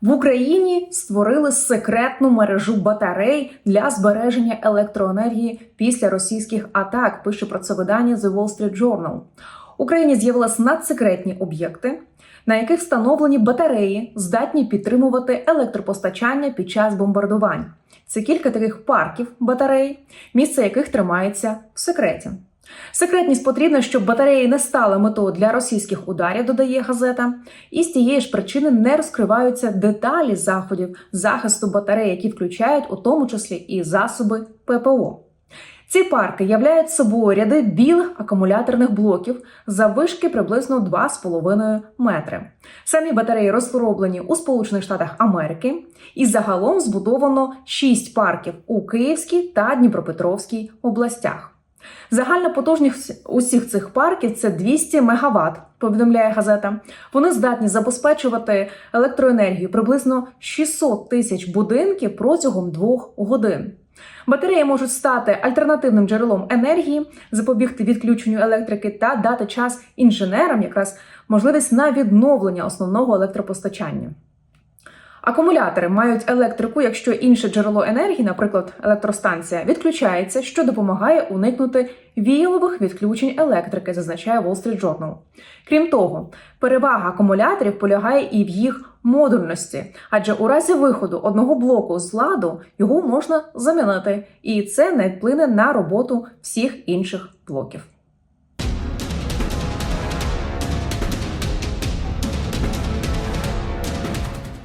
В Україні створили секретну мережу батарей для збереження електроенергії після російських атак. Пише про це видання The Wall Street Journal. Україні з'явились надсекретні об'єкти, на яких встановлені батареї, здатні підтримувати електропостачання під час бомбардувань. Це кілька таких парків батарей, місце яких тримається в секреті. Секретність потрібна, щоб батареї не стали метою для російських ударів, додає газета. І з тієї ж причини не розкриваються деталі заходів захисту батарей, які включають у тому числі і засоби ППО. Ці парки являють собою ряди білих акумуляторних блоків заввишки приблизно 2,5 метри. Самі батареї розроблені у Сполучених Штатах Америки, і загалом збудовано 6 парків у Київській та Дніпропетровській областях. Загальна потужність усіх цих парків це 200 МВт, повідомляє газета. Вони здатні забезпечувати електроенергію приблизно 600 тисяч будинків протягом двох годин. Батареї можуть стати альтернативним джерелом енергії, запобігти відключенню електрики та дати час інженерам якраз можливість на відновлення основного електропостачання. Акумулятори мають електрику, якщо інше джерело енергії, наприклад, електростанція, відключається, що допомагає уникнути віялових відключень електрики, зазначає Wall Street Journal. Крім того, перевага акумуляторів полягає і в їх модульності, адже у разі виходу одного блоку з ладу його можна замінити, і це не вплине на роботу всіх інших блоків.